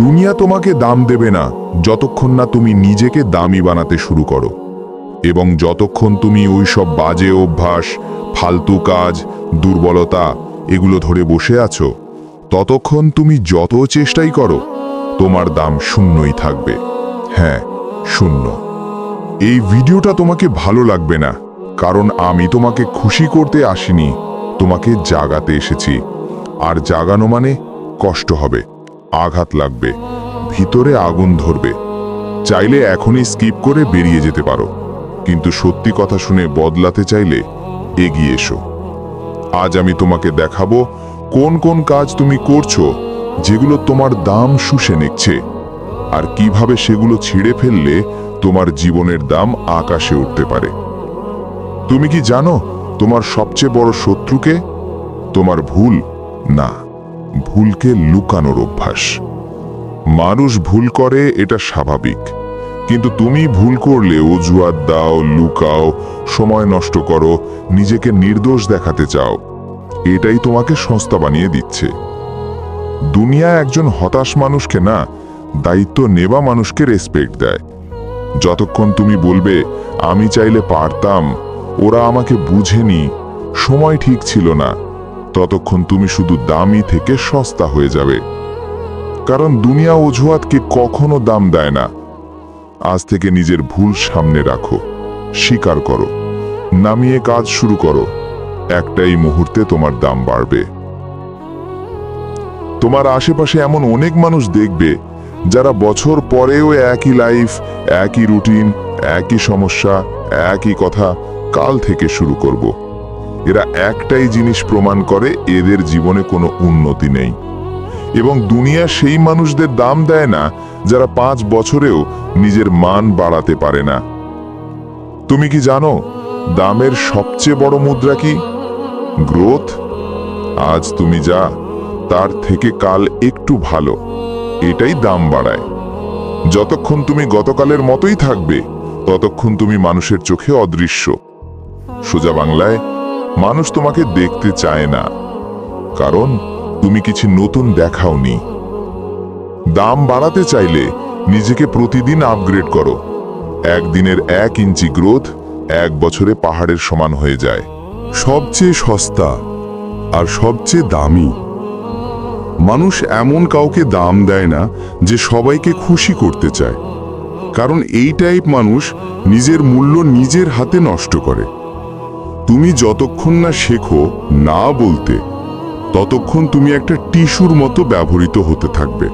দুনিয়া তোমাকে দাম দেবে না যতক্ষণ না তুমি নিজেকে দামি বানাতে শুরু করো। এবং যতক্ষণ তুমি ওই সব বাজে অভ্যাস, ফালতু কাজ, দুর্বলতা এগুলো ধরে বসে আছো, ততক্ষণ তুমি যত চেষ্টাই করো, তোমার দাম শূন্যই থাকবে। হ্যাঁ শূন্য। এই ভিডিওটা তোমাকে ভালো লাগবে না, কারণ আমি তোমাকে খুশি করতে আসিনি, তোমাকে জাগাতে এসেছি। আর জাগানো মানে কষ্ট হবে। আঘাত লাগবে। ভিতরে আগুন ধরবে। চাইলে এখনই স্কিপ করে বেরিয়ে যেতে পারো। কিন্তু সত্যি কথা শুনে বদলাতে চাইলে এগিয়ে এসো। আজ আমি তোমাকে দেখাবো কোন কোন কাজ তুমি করছ যেগুলো তোমার দাম শুষে নিচ্ছে। আর কীভাবে সেগুলো ছিঁড়ে ফেললে তোমার জীবনের দাম আকাশে উঠতে পারে। তুমি কি জানো তোমার সবচেয়ে বড় শত্রুকে? তোমার ভুল না। ভুলকে লুকানোর অভ্যাস। মানুষ ভুল করে, এটা স্বাভাবিক। কিন্তু তুমি ভুল করলে, অজুহাত দাও, লুকাও, সময় নষ্ট করো, নিজেকে নির্দোষ দেখাতে চাও। এটাই তোমাকে সস্তা বানিয়ে দিচ্ছে। দুনিয়া একজন হতাশ মানুষকে না, দায়িত্ব নেবা মানুষকে রেসপেক্ট দেয়। যতক্ষণ তুমি বলবে, আমি চাইলে পারতাম, ওরা আমাকে বুঝেনি, সময় ঠিক ছিল না। ততক্ষণ তুমি শুধু দামি থেকে সস্তা হয়ে যাবে। কারণ দুনিয়া অজুহাতকে কখনো দাম দেয় না। আজ থেকে নিজের ভুল সামনে রাখো, স্বীকার করো, নামিয়ে কাজ শুরু করো, একটাই মুহূর্তে তোমার দাম বাড়বে। তোমার আশেপাশে এমন অনেক মানুষ দেখবে, যারা বছর পরেও একই লাইফ একই রুটিন একই সমস্যা, একই কথা কাল থেকে শুরু করব। এরা একটাই জিনিস প্রমাণ করে এদের জীবনে কোনো উন্নতি নেই। এবং দুনিয়া সেই মানুষদের দাম দেয় না যারা পাঁচ বছরেও নিজের মান বাড়াতে পারে না। তুমি কি জানো দামের সবচেয়ে বড় মুদ্রা কি? গ্রোথ? আজ তুমি যা, তার থেকে কাল একটু ভালো, এটাই দাম বাড়ায়। যতক্ষণ তুমি গতকালের মতোই থাকবে, ততক্ষণ তুমি মানুষের চোখে অদৃশ্য। সোজা বাংলায় মানুষ তোমাকে দেখতে চায় না। কারণ তুমি কিছু নতুন দেখাওনি। দাম বাড়াতে চাইলে নিজেকে প্রতিদিন আপগ্রেড করো। একদিনের এক ইঞ্চি গ্রোথ এক বছরে পাহাড়ের সমান হয়ে যায়। সবচেয়ে সস্তা আর সবচেয়ে দামি। মানুষ এমন কাউকে দাম দেয় না যে সবাইকে খুশি করতে চায়। কারণ এই টাইপ মানুষ নিজের মূল্য নিজের হাতে নষ্ট করে। তুমি যতক্ষণ না শেখো না বলতে, ততক্ষণ তুমি একটা টিস্যুর মতো ব্যবহৃত হতে থাকবে।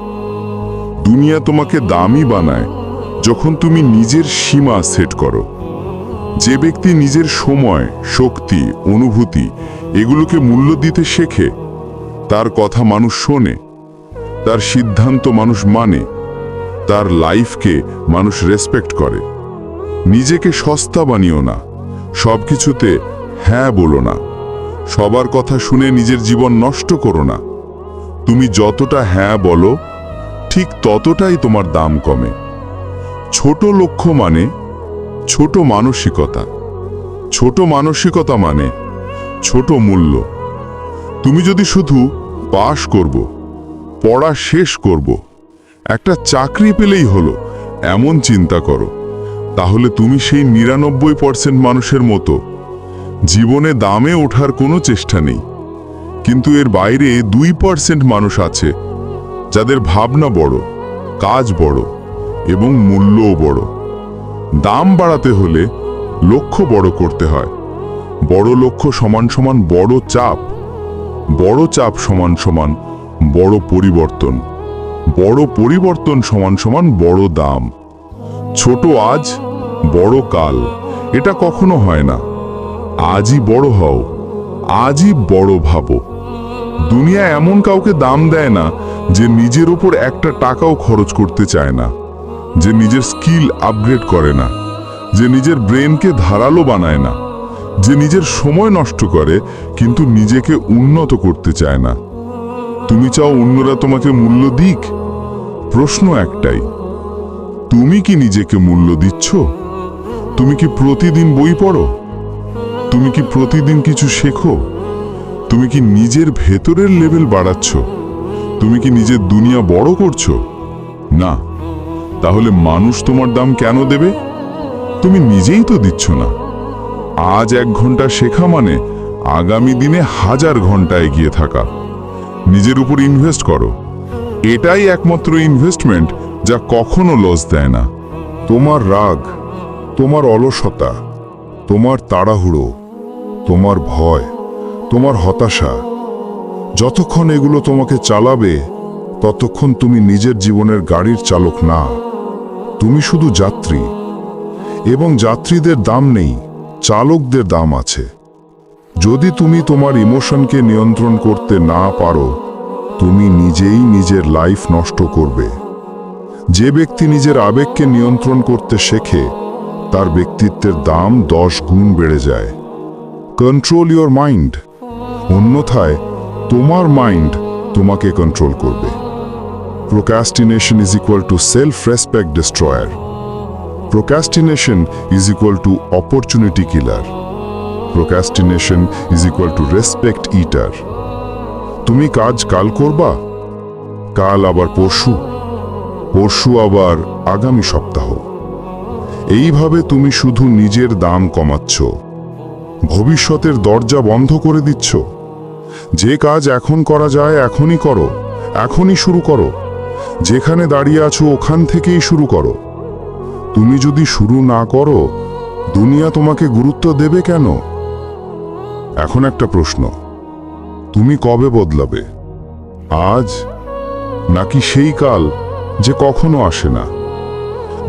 দুনিয়া তোমাকে দামি বানায় যখন তুমি নিজের সীমা সেট করো। যে ব্যক্তি নিজের সময়, শক্তি, অনুভূতি এগুলোকে মূল্য দিতে শেখে, তার কথা মানুষ শোনে, তার সিদ্ধান্ত মানুষ মানে তার লাইফকে মানুষ রেসপেক্ট করে। নিজেকে সস্তা বানিও না সব কিছুতে হ্যাঁ বলো না। সবার কথা শুনে নিজের জীবন নষ্ট করো না। তুমি যতটা হ্যাঁ বলো, ঠিক ততটাই তোমার দাম কমে। ছোট লক্ষ্য মানে ছোট মানসিকতা। ছোট মানসিকতা মানে ছোট মূল্য। তুমি যদি শুধু পাশ করব, পড়া শেষ করব, একটা চাকরি পেলেই হলো, এমন চিন্তা করো। তাহলে তুমি সেই নিরানব্বই পার্সেন্ট মানুষের মতো জীবনে দামে ওঠার কোনো চেষ্টা নেই। কিন্তু এর বাইরে দুই পার্সেন্ট মানুষ আছে, যাদের ভাবনা বড়, কাজ বড় এবং মূল্যও বড়। দাম বাড়াতে হলে লক্ষ্য বড় করতে হয়। বড় লক্ষ্য সমান সমান বড় চাপ বড় চাপ সমান সমান বড় পরিবর্তন বড় পরিবর্তন সমান সমান বড় দাম। ছোট আজ, বড় কাল, এটা কখনো হয় না। আজই বড় হও, আজই বড় ভাবো। দুনিয়া এমন কাউকে দাম দেয় না যে নিজের ওপর একটা টাকাও খরচ করতে চায় না, যে নিজের স্কিল আপগ্রেড করে না, যে নিজের ব্রেনকে ধারালো বানায় না, যে নিজের সময় নষ্ট করে কিন্তু নিজেকে উন্নত করতে চায় না। তুমি চাও অন্যরা তোমাকে মূল্য দিক? প্রশ্ন একটাই, তুমি কি নিজেকে মূল্য দিচ্ছ? তুমি কি প্রতিদিন বই পড়ো? তুমি কি প্রতিদিন কিছু শেখো? তুমি কি নিজের ভেতরের লেভেল বাড়াচ্ছ? তুমি কি নিজের দুনিয়া বড় করছ? না। তাহলে মানুষ তোমার দাম কেন দেবে? তুমি নিজেই তো দিচ্ছ না। আজ এক ঘণ্টা শেখা মানে আগামী দিনে হাজার ঘণ্টা এগিয়ে থাকা। নিজের উপর ইনভেস্ট করো। এটাই একমাত্র ইনভেস্টমেন্ট যা কখনো লস দেয় না। তোমার রাগ, তোমার অলসতা, তোমার তাড়াহুড়ো তোমার ভয়, তোমার হতাশা। যতক্ষণ এগুলো তোমাকে চালাবে, ততক্ষণ তুমি নিজের জীবনের গাড়ির চালক না। তুমি শুধু যাত্রী। এবং যাত্রীদের দাম নেই, চালকদের দাম আছে। যদি তুমি তোমার ইমোশনকে নিয়ন্ত্রণ করতে না পারো, তুমি নিজেই নিজের লাইফ নষ্ট করবে। যে ব্যক্তি নিজের আবেগকে নিয়ন্ত্রণ করতে শেখে, তার ব্যক্তিত্বের দাম দশ গুণ বেড়ে যায়। কন্ট্রোল ইওর মাইন্ড অন্যথায়, তোমার মাইন্ড তোমাকে কন্ট্রোল করবে। Procrastination is equal to self respect destroyer procrastination is equal to opportunity killer procrastination is equal to respect eater তুমি কাজ কাল করবা? কাল আবার পরশু। পরশু আবার আগামী সপ্তাহ। এইভাবে তুমি শুধু নিজের দাম কমাচ্ছ। ভবিষ্যতের দরজা বন্ধ করে দিচ্ছ। যে কাজ এখন করা যায় এখনই করো, এখনই শুরু করো। যেখানে দাঁড়িয়ে আছো ওখান থেকেই শুরু করো। তুমি যদি শুরু না করো, দুনিয়া তোমাকে গুরুত্ব দেবে কেন? এখন একটা প্রশ্ন। তুমি কবে বদলাবে? আজ? নাকি সেই কাল যে কখনো আসে না?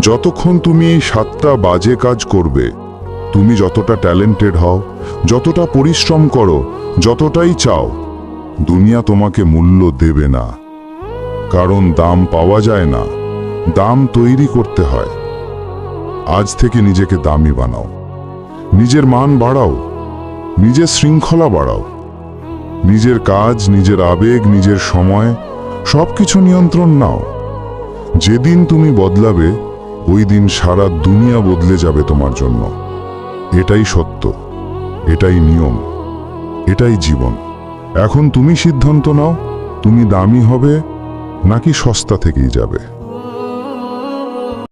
যতক্ষণ তুমি এই সাতটা বাজে কাজ করবে তুমি যতটা ট্যালেন্টেড হও, যতটা পরিশ্রম করো, যতটাই চাও, দুনিয়া তোমাকে মূল্য দেবে না। কারণ দাম পাওয়া যায় না, দাম তৈরি করতে হয়। আজ থেকে নিজেকে দামি বানাও, নিজের মান বাড়াও, নিজের শৃঙ্খলা বাড়াও। নিজের কাজ, নিজের আবেগ, নিজের সময় সব কিছু নিয়ন্ত্রণ নাও। যেদিন তুমি বদলাবে, ওই দিন সারা দুনিয়া বদলে যাবে তোমার জন্য। এটাই সত্য, এটাই নিয়ম, এটাই জীবন। এখন তুমি সিদ্ধান্ত নাও, তুমি দামি হবে নাকি সস্তা থেকেই যাবে।